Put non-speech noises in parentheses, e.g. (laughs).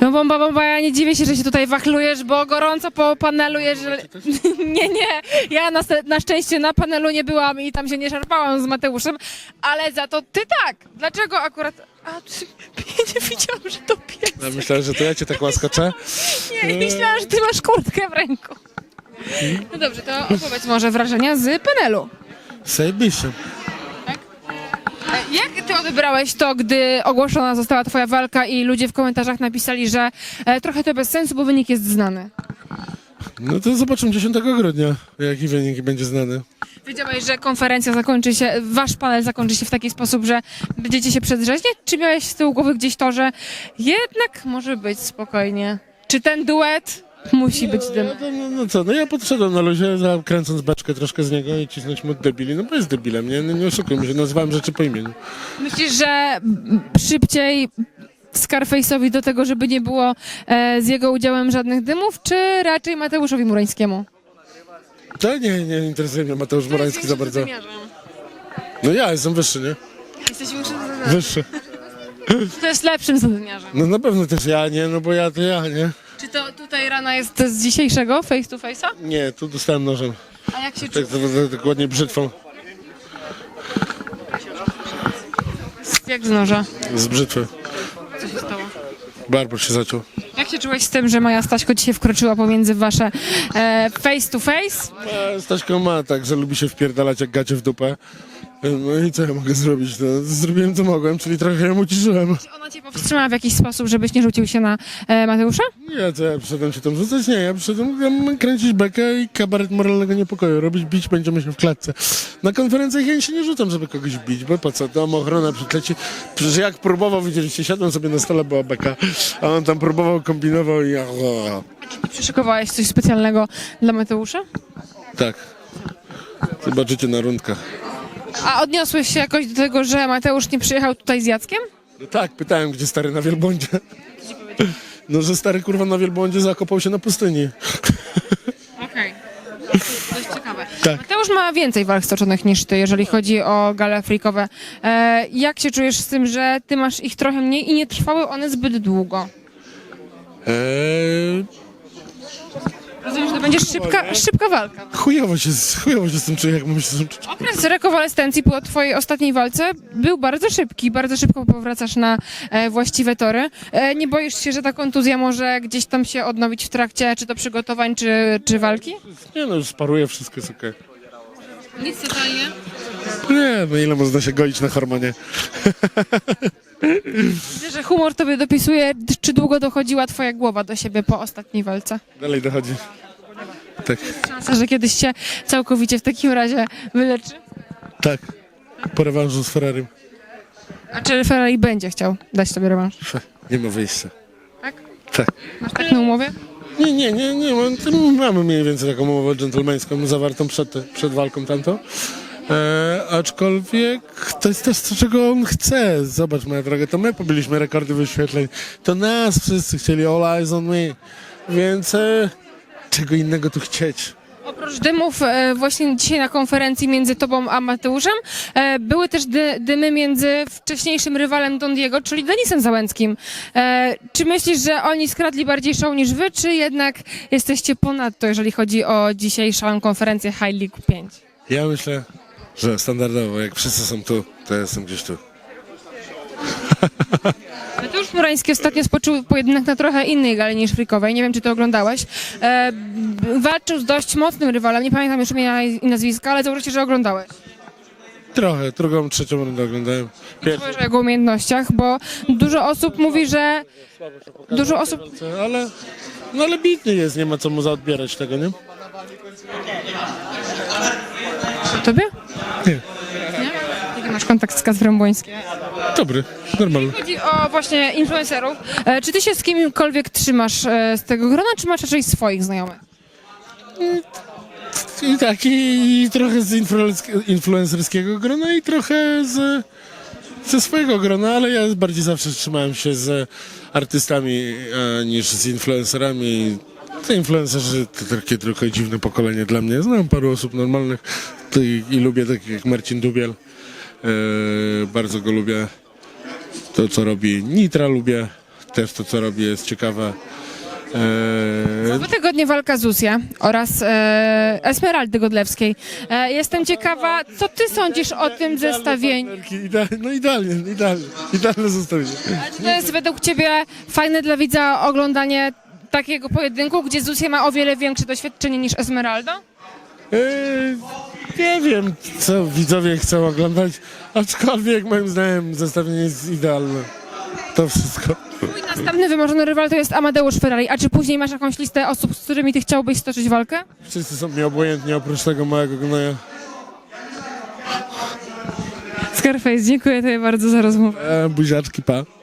No bomba, bomba, ja nie dziwię się, że się tutaj wachlujesz, bo gorąco po panelu, jeżeli... (laughs) Nie, nie, ja na, na szczęście na panelu nie byłam i tam się nie szarpałam z Mateuszem, ale za to ty tak. Dlaczego akurat... A, ty, (laughs) nie widziałam, że to pies. Ja myślałem, że to ja cię tak łaskoczę. (laughs) Nie, nie myślałam, że ty masz kurtkę w ręku. No dobrze, to opowiedz może wrażenia z panelu. Zajebiście. Odebrałeś to, gdy ogłoszona została twoja walka i ludzie w komentarzach napisali, że e, trochę to bez sensu, bo wynik jest znany? No to zobaczymy 10 grudnia, jaki wynik będzie znany. Wiedziałeś, że konferencja zakończy się, wasz panel zakończy się w taki sposób, że będziecie się przedrzeźniać? Czy miałeś z tyłu głowy gdzieś to, że jednak może być spokojnie? Czy ten duet (laughs) musi być dym? No, to, no, no co, no ja podszedłem na luzie, za- kręcąc beczkę troszkę z niego i cisnąć mu debili, no bo jest debilem, nie, nie, nie oszukujmy się, nazywałem rzeczy po imieniu. Myślisz, że mm, szybciej Scarface'owi do tego, żeby nie było e, z jego udziałem żadnych dymów, czy raczej Mateuszowi Murańskiemu? To nie, nie interesuje mnie Mateusz Morański za bardzo. No ja jestem wyższy, nie? Jesteś większym Wyższy. To jest lepszym zadymiarzem. No na pewno też ja, nie, no bo ja to ja, nie? Czy to tutaj rana jest z dzisiejszego face to face'a? Nie, tu dostałem nożem, A jak się tak, tak, tak dokładnie brzytwą, Jak z noża? z brzytwy. Co się stało? Barbur się zaciął. Jak się czułeś z tym, że moja Staśko dzisiaj wkroczyła pomiędzy wasze e, face to face? A Staśko ma tak, że lubi się wpierdalać jak gacie w dupę. No i co ja mogę zrobić? No, zrobiłem co mogłem, czyli trochę ją uciszyłem. Czy ona cię powstrzymała w jakiś sposób, żebyś nie rzucił się na e, Mateusza? Nie, co ja przyszedłem się tam rzucać? Nie, ja przyszedłem kręcić bekę i kabaret moralnego niepokoju. Robić bić będziemy się w klatce. Na konferencjach ja się nie rzucam, żeby kogoś bić, bo po co? Tam ochrona przykleci. Przecież jak próbował, widzieliście, siadłem sobie na stole, była beka, a on tam próbował, kombinował i... Przyszykowałeś coś specjalnego dla Mateusza? Tak. Zobaczycie na rundkach. A odniosłeś się jakoś do tego, że Mateusz nie przyjechał tutaj z Jackiem? No tak, pytałem, gdzie stary na wielbłądzie. (laughs) No, że stary kurwa na wielbłądzie zakopał się na pustyni. Okej. Dość ciekawe. Tak. Mateusz ma więcej walk stoczonych niż ty, jeżeli chodzi o gale freakowe. E, jak się czujesz z tym, że ty masz ich trochę mniej i nie trwały one zbyt długo? Eee, Rozumiem, że to będzie szybka, szybka walka. chujowo, się, chujowo się z tym czuję, jak mam się z tym czuć. Okres rekonwalescencji po twojej ostatniej walce był bardzo szybki. Bardzo szybko powracasz na e, właściwe tory. E, nie boisz się, że ta kontuzja może gdzieś tam się odnowić w trakcie czy to przygotowań, czy, czy walki? Nie no, już sparuję, wszystko jest okej. Nic totalnie. Nie, no ile można się goić na hormonie? Widzę, że humor tobie dopisuje. Czy długo dochodziła twoja głowa do siebie po ostatniej walce? Dalej dochodzi. Tak, Szansa, że kiedyś się całkowicie w takim razie wyleczy? tak. Po rewanżu z Ferrari. A czy Ferrari będzie chciał dać tobie rewanż? Nie ma wyjścia. Tak? Tak. Masz tak na umowie? Nie, nie, nie, nie. Mam, mamy mniej więcej taką umowę dżentelmeńską zawartą przed, przed walką tamtą. E, aczkolwiek to jest też to, czego on chce. Zobacz, moja droga, to my pobiliśmy rekordy wyświetleń. To nas wszyscy chcieli all eyes on me. Więc e, czego innego tu chcieć? Oprócz dymów e, właśnie dzisiaj na konferencji między tobą a Mateuszem e, były też dy, dymy między wcześniejszym rywalem Don Diego, czyli Denisem Załęckim. E, czy myślisz, że oni skradli bardziej show niż wy, czy jednak jesteście ponad to, jeżeli chodzi o dzisiejszą konferencję High League 5? Ja myślę, że standardowo, jak wszyscy są tu, to ja jestem gdzieś tu. (laughs) Mateusz Murański ostatnio spoczął pojedynek na trochę innej gali niż frikowej. Nie wiem, czy to oglądałeś. E, b- walczył z dość mocnym rywalem, nie pamiętam już imienia i nazwiska, ale założę się, że oglądałeś. Trochę, drugą, trzecią rundę oglądałem. Pierwszą, Powiesz o jego umiejętnościach, bo dużo osób mówi, że dużo osób... ale, no ale bitny jest, nie ma co mu zaodbierać tego, nie? Tobie? Nie. Nie? Jaki masz kontakt z Kacprem Błońskim? Dobry, normalny. Chodzi o właśnie influencerów. E, czy ty się z kimkolwiek trzymasz e, z tego grona, czy masz raczej swoich znajomych? I tak, i, i trochę z influenc- influencerskiego grona i trochę z, ze swojego grona, ale ja bardziej zawsze trzymałem się z artystami a, niż z influencerami. Te influencerzy to takie tylko dziwne pokolenie dla mnie. Znam paru osób normalnych i, i lubię takich jak Marcin Dubiel. E, bardzo go lubię. To co robi Nitra lubię. też to, co robi, jest ciekawe. E, Dwa tygodnie walka Zuzia oraz e, Esmeraldy Godlewskiej. E, jestem ciekawa, co ty sądzisz o tym zestawieniu? No idealnie, idealnie, idealne zestawienie. Czy to jest według ciebie fajne dla widza oglądanie takiego pojedynku, gdzie Zuzia ma o wiele większe doświadczenie niż Esmeralda? E, nie wiem, co widzowie chcą oglądać, aczkolwiek moim zdaniem zestawienie jest idealne. To wszystko. Twój następny wymarzony rywal to jest Amadeusz Ferrari. A czy później masz jakąś listę osób, z którymi ty chciałbyś stoczyć walkę? Wszyscy są mi obojętni oprócz tego małego gnoja. Scarface, dziękuję tobie bardzo za rozmowę. E, buziaczki, pa.